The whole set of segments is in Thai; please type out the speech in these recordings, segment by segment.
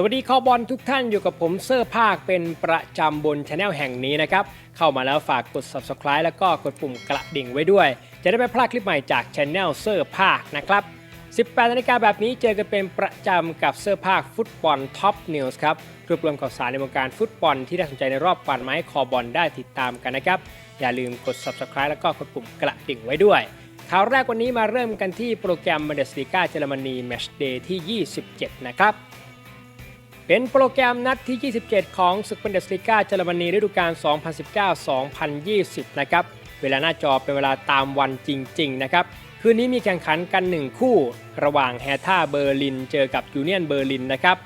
สวัสดีคอบอลทุกท่านอยู่กับผมเซอร์ภาคเป็นประจำบนช anel แห่งนี้นะครับ เข้ามาแล้วฝากกด subscribe แล้วก็กดปุ่มกระดิ่งไว้ด้วย จะได้ไม่พลาดคลิปใหม่จากช anel เซอร์ภาคนะครับ 18นาฬิกาแบบนี้เจอกันเป็นประจำกับเซอร์ภาคฟุตบอลท็อปนิวส์ครับรวบรวมข่าวสารในวงการฟุตบอลที่น่าสนใจในรอบวันไม้คอบอลได้ติดตามกันนะครับ อย่าลืมกด subscribe แล้วก็กดปุ่มกระดิ่งไว้ด้วยข่าวแรกวันนี้มาเริ่มกันที่โปรแกรม b u n d e s l i g a เยอรมนีแมชเดย์ที่ 27 นะครับ เป็นโปรแกรมนัดที่ 27 ของศึกเบันเดสลีกาเยอรมนีฤดูกาล 2019-2020 นะครับ เวลาหน้าจอเป็นเวลาตามวันจริง ๆ นะครับ คืนนี้มีแข่งขันกัน 1 คู่ ระหว่างแฮท่าเบอร์ลินเจอกับยูเนียนเบอร์ลินนะครับ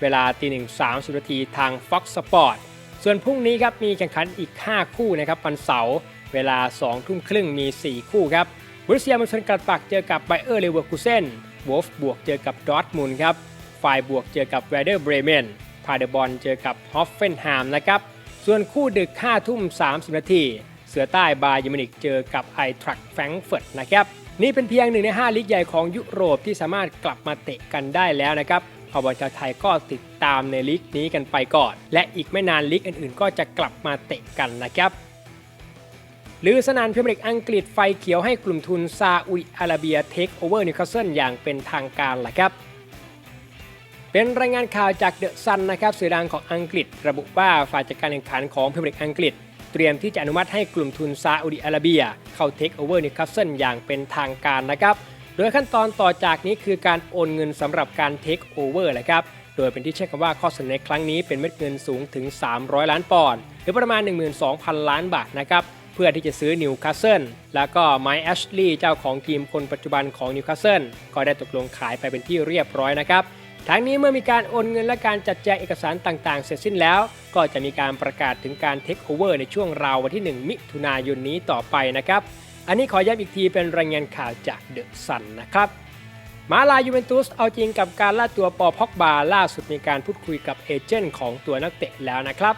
เวลาตีหนึ่งสามสิบนาทีทาง Fox Sport ส่วนพรุ่งนี้ครับมีแข่งขันอีก 5 คู่นะครับวันเสาร์เวลา2ทุ่มครึ่งมี 4 คู่ครับบรูเซียมันชนกัดปักเจอกับไบเออร์เลเวอร์คูเซนวอฟบวกเจอกับดอร์ทมุนครับ ฝ่ายบวกเจอกับแวเดอร์เบรเมนพาเดบอลเจอกับฮอฟเฟนฮามนะครับ ส่วนคู่ดึก5ทุ่ม 30 นาทีเสือใต้บาเยมินิกเจอกับไอทรัคแฟรงเฟิร์ตนะครับ นี่เป็นเพียงหนึ่งใน 5 ลีกใหญ่ของยุโรปที่สามารถกลับมาเตะกันได้แล้วนะครับขอบอลชาวไทยก็ติดตามในลีกนี้กันไปก่อน และอีกไม่นานลีกอื่นๆ ก็จะกลับมาเตะกันนะครับหรือสนานพรีเมียร์ลีกอังกฤษไฟเขียวให้กลุ่มทุนซาอุดิอาระเบียเทคโอเวอร์นิวคาสเซิลอย่างเป็นทางการแหละครับ เป็นรายงานข่าวจากเดอะซันนะครับสื่อดังของอังกฤษ ระบุว่าฝ่ายจัดการแข่งขันของพรีเมียร์ลีกอังกฤษ เตรียมที่จะอนุมัติให้กลุ่มทุนซาอุดิอาระเบีย เข้าเทคโอเวอร์นิวคาสเซิลอย่างเป็นทางการนะครับ โดยขั้นตอนต่อจากนี้คือการโอนเงินสำหรับการเทคโอเวอร์แหละครับโดยเป็นที่เช็คกันว่าข้อเสนอในครั้งนี้เป็นเม็ดเงินสูงถึง 300 ล้านปอนด์หรือประมาณ 12,000 ล้านบาทนะครับเพื่อที่จะซื้อนิวคาสเซิลแล้วก็ไมค์แอชลีย์เจ้าของทีมคนปัจจุบันของนิวคาสเซิลก็ได้ตกลงขายไปเป็นที่เรียบร้อยนะครับ ทั้งนี้เมื่อมีการโอนเงินและการจัดแจงเอกสารต่างๆ เสร็จสิ้นแล้ว ก็จะมีการประกาศถึงการเทคโอเวอร์ในช่วงราววันที่ 1 มิถุนายนนี้ต่อไปนะครับ อันนี้ขอย้ำอีกทีเป็นรายงานข่าวจากเดอะซันนะครับมาลายูเวนตุสเอาจริงกับการล่าตัวปอพ็อกบาล่าสุดมีการพูดคุยกับเอเจนต์ของตัวนักเตะแล้วนะครับ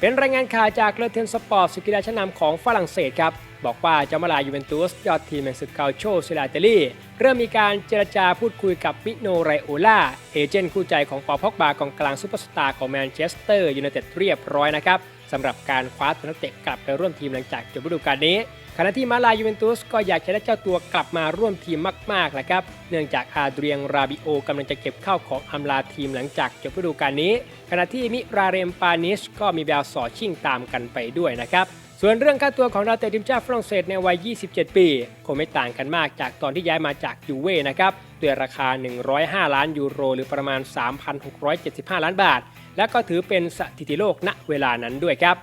เป็นรายงานข่าวจากเลเทนสปอร์ตสกีดาชั้นนำของฝรั่งเศสครับ บอกว่าเจ้ามาลายูเวนตุสยอดทีมแห่งศึกเกาโชซิลาเตลี่ เริ่มมีการเจรจาพูดคุยกับมิโนไรโอล่า เอเจนต์คู่ใจของปอพอกบากองกลางซูเปอร์สตาร์ของแมนเชสเตอร์ยูไนเต็ดเรียบร้อยนะครับสำหรับการคว้าตัวนักเตะกลับไปร่วมทีมหลังจากจบฤดูกาลนี้ ขณะที่มาลายูเวนตุสก็อยากจะได้เจ้าตัวกลับมาร่วมทีมมากๆนะครับ เนื่องจากอาเดรียงราบิโอกำลังจะเก็บเข้าของอำลาทีมหลังจากจบฤดูกาลนี้ ขณะที่มิราเรมปานิชก็มีแววสอชิ่งตามกันไปด้วยนะครับส่วนเรื่องค่าตัวของดาวเตะทีมชาติฝรั่งเศสในวัย 27 ปี คงไม่ต่างกันมากจากตอนที่ย้ายมาจากยูเว่นะครับด้วยราคา 105 ล้านยูโร หรือประมาณ 3,675 ล้านบาท และก็ถือเป็นสถิติโลกณเวลานั้นด้วยครับ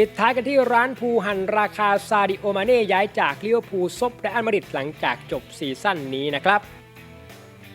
ปิดท้ายกันที่ร้านภูหันราคาซาดิโอมาเน่ย้ายจากลิเวอร์พูลซบและอัลมาดริดหลังจากจบซีซั่นนี้นะครับ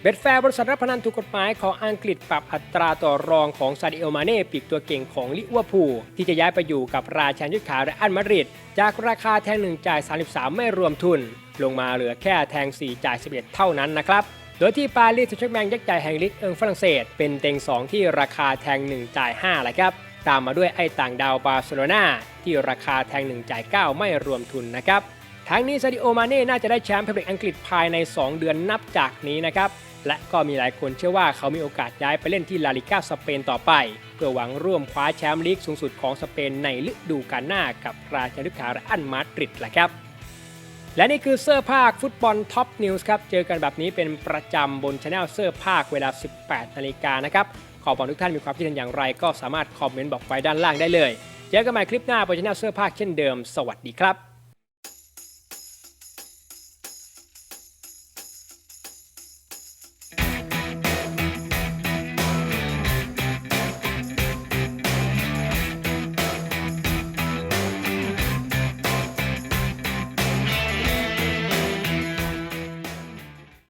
เบ็ดแฟร์บริษัทรับพนันถูกกฎหมายของอังกฤษปรับอัตราต่อรองของซาดิโอมาเน่ปีกตัวเก่งของลิเวอร์พูลที่จะย้ายไปอยู่กับราชันยุทธขาและอัลมาดริดจากราคาแทง1จ่าย 33 ไม่รวมทุน ลงมาเหลือแค่แทง 4 จ่าย 11 เท่านั้นนะครับโดยที่ปารีสแซงต์แชร์แมงยักษ์ใหญ่แห่งลีกเอิงฝรั่งเศสเป็นเต็ง 2 ที่ราคาแทง 1 จ่าย5แหละครับ ตามมาด้วยไอ้ต่างดาวบาร์เซโลนาที่ราคาแทง 1 จ่าย 9 ไม่รวมทุนนะครับ ทั้งนี้ซาดิโอมาเน่น่าจะได้แชมป์พรีเมียร์อังกฤษภายใน 2 เดือนนับจากนี้นะครับ และก็มีหลายคนเชื่อว่าเขามีโอกาสย้ายไปเล่นที่ลาลิก้าสเปนต่อไป เพื่อหวังร่วมคว้าแชมป์ลีกสูงสุดของสเปนในฤดูกาลหน้ากับราชานุขาและอันมาดริดแหละครับและนี่คือเซอร์ภาคฟุตบอลท็อปนิวส์ครับ เจอกันแบบนี้เป็นประจำบนช anel เซอร์ภาคเวลา 18 นาฬิกานะครับ ขอบอกทุกท่านมีความคิดเห็นอย่างไร ก็สามารถคอมเมนต์บอกไว้ด้านล่างได้เลย เจอกันใหม่คลิปหน้าบนช่องเสื้อผ้าเช่นเดิม สวัสดีครับ